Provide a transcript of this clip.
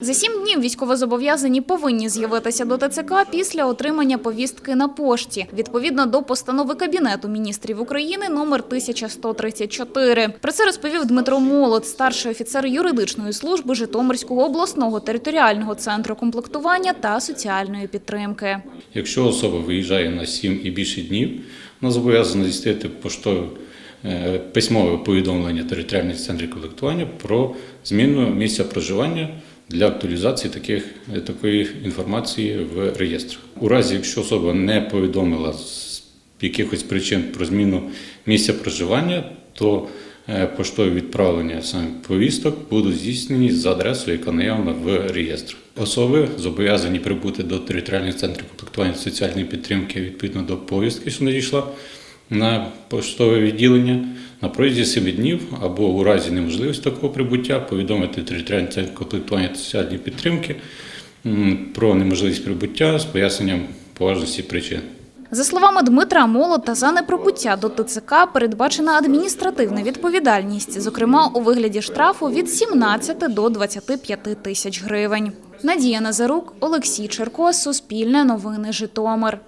За сім днів військовозобов'язані повинні з'явитися до ТЦК після отримання повістки на пошті, відповідно до постанови Кабінету міністрів України номер 1134. Про це розповів Дмитро Молод, старший офіцер юридичної служби Житомирського обласного територіального центру комплектування та соціальної підтримки. Якщо особа виїжджає на 7 і більше днів, вона зобов'язана здійснити поштове е, письмове повідомлення територіальних центрів колектування про зміну місця проживання для актуалізації таких, е, такої інформації в реєстрах. У разі, якщо особа не повідомила з якихось причин про зміну місця проживання, то е, поштові відправлення саме повісток будуть здійснені за адресою, яка наявна в реєстрі. Особи зобов'язані прибути до територіальних центрів комплектування соціальної підтримки відповідно до повістки, що надійшла на поштове відділення на протязі 7 днів або у разі неможливості такого прибуття повідомити територіальний центр комплектування та соціальної підтримки про неможливість прибуття з поясненням поважності причин. За словами Дмитра Молота, за неприбуття до ТЦК передбачена адміністративна відповідальність, зокрема у вигляді штрафу від 17 до 25 тисяч гривень. Надія Назарук, Олексій Черко, Суспільне новини Житомир.